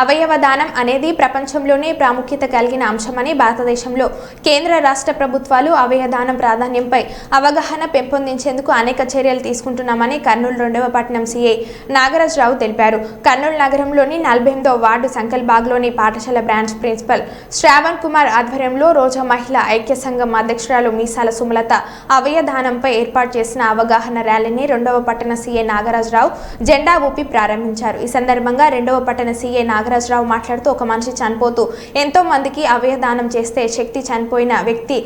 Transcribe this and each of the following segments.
అవయవ దానం అనేది ప్రపంచంలోనే ప్రాముఖ్యత కలిగిన అంశమని భారతదేశంలో కేంద్ర రాష్ట్ర ప్రభుత్వాలు అవయవదానం ప్రాధాన్యంపై అవగాహన పెంపొందించేందుకు అనేక చర్యలు తీసుకుంటున్నామని కర్నూలు రెండవ పట్టణం సీఐ నాగరాజరావు తెలిపారు. కర్నూలు నగరంలోని నలభై ఎనిమిదో వార్డు సంకల్బాగ్లోని పాఠశాల బ్రాంచ్ ప్రిన్సిపల్ శ్రావణ్ కుమార్ ఆధ్వర్యంలో రోజా మహిళా ఐక్య సంఘం అధ్యక్షురాలు మీసాల సుమలత అవయదానంపై ఏర్పాటు చేసిన అవగాహన ర్యాలీని రెండవ పట్టణ సీఏ నాగరాజరావు జెండా ఊపి ప్రారంభించారు. ఈ సందర్భంగా రెండవ పట్టణ సీఏ నాగరాజరావు మాట్లాడుతూ ఒక మనిషి చనిపోతూ ఎంతో మందికి అవయదానం చేస్తే శక్తి చనిపోయిన వ్యక్తి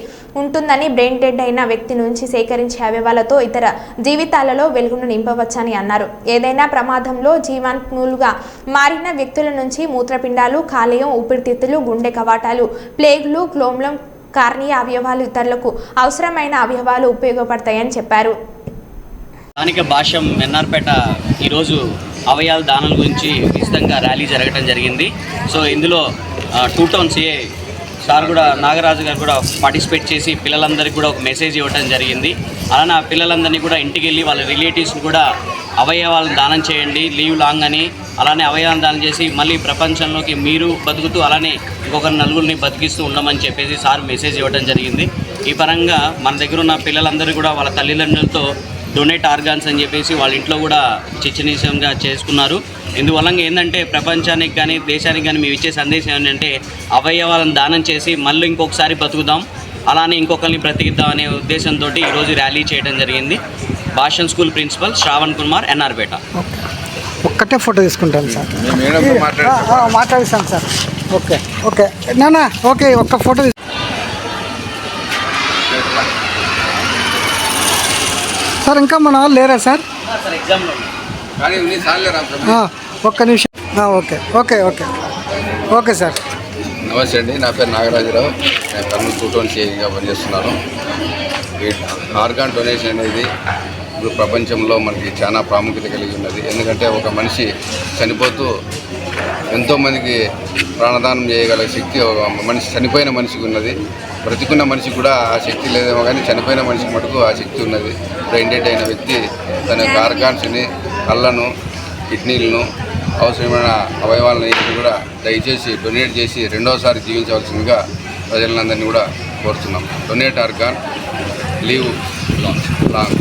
ఉంటుందని బ్రెయిన్ డెడ్ అయిన వ్యక్తి నుంచి సేకరించే అవయవాలతో ఇతర జీవితాలలో వెలుగును నింపవచ్చని అన్నారు. ఏదైనా ప్రమాదంలో జీవాన్ములుగా మారిన వ్యక్తుల నుంచి మూత్రపిండాలు కాలేయం ఊపిరితిత్తులు గుండె కవాటాలు ప్లేగులు క్లోమ్లం కార్నియా అవయవాలు ఇతరులకు అవసరమైన అవయవాలు ఉపయోగపడతాయని చెప్పారు. స్థానిక భాష్యం ఎన్ఆర్పేట ఈరోజు అవయాల దానాల గురించి విస్తృతంగా ర్యాలీ జరగడం జరిగింది. సో ఇందులో టూ టౌన్ సిఏ సార్ కూడా నాగరాజు గారు కూడా పార్టిసిపేట్ చేసి పిల్లలందరికీ కూడా ఒక మెసేజ్ ఇవ్వడం జరిగింది. అలానే ఆ పిల్లలందరినీ కూడా ఇంటికి వెళ్ళి వాళ్ళ రిలేటివ్స్ని కూడా అవయవాలను దానం చేయండి లీవ్ లాంగ్ అని అలానే అవయవాలను దానం చేసి మళ్ళీ ప్రపంచంలోకి మీరు బతుకుతూ అలానే ఇంకొక నలుగురిని బతికిస్తూ ఉండమని చెప్పేసి సార్ మెసేజ్ ఇవ్వడం జరిగింది. ఈ పరంగా మన దగ్గర ఉన్న పిల్లలందరూ కూడా వాళ్ళ తల్లిదండ్రులతో డొనేట్ ఆర్గాన్స్ అని చెప్పేసి వాళ్ళ ఇంట్లో కూడా చిచ్చనీసంగా చేసుకున్నారు. ఇందువల్ల ఏంటంటే ప్రపంచానికి కానీ దేశానికి కానీ మేము ఇచ్చే సందేశం ఏంటంటే అవయవాలను దానం చేసి మళ్ళీ ఇంకొకసారి బతుకుదాం. అలానే ఇంకొకరిని బ్రతికిద్దాం అనే ఉద్దేశంతో ఈరోజు ర్యాలీ చేయడం జరిగింది. భాషన్ స్కూల్ ప్రిన్సిపల్ శ్రావణ్ కుమార్ ఎన్ఆర్పేట ఒక్కటే ఫోటో తీసుకుంటాను సార్. మాట్లాడిస్తాను సార్. ఓకే. ఓకే. నానా ఓకే ఒక్క ఫోటో సార్ ఇంకా మన వాళ్ళు లేరా సార్? ఒక్క నిమిషం. Okay. Okay okay. Okay sir. నమస్తే అండి. నా పేరు నాగరాజరావు. నేను కర్నూలు టూటోన్ సిఐగా పనిచేస్తున్నాను. ఈ ఆర్గాన్ డొనేషన్ అనేది ఇప్పుడు ప్రపంచంలో మనకి చాలా ప్రాముఖ్యత కలిగి ఉన్నది. ఎందుకంటే ఒక మనిషి చనిపోతూ ఎంతోమందికి ప్రాణదానం చేయగల శక్తి ఒక మనిషి చనిపోయిన మనిషికి ఉన్నది. బ్రతికున్న మనిషికి కూడా ఆ శక్తి లేదేమో కానీ చనిపోయిన మనిషికి మటుకు ఆ శక్తి ఉన్నది. బ్రెయిన్ డెడ్ అయిన వ్యక్తి తన యొక్క ఆర్గాన్స్ని కళ్ళను కిడ్నీలను అవసరమైన అవయవాలను కూడా దయచేసి డొనేట్ చేసి రెండోసారి జీవించవలసిందిగా ప్రజలందరినీ కూడా కోరుతున్నాం డొనేట్ ఆర్గాన్ లీవ్ లాంగ్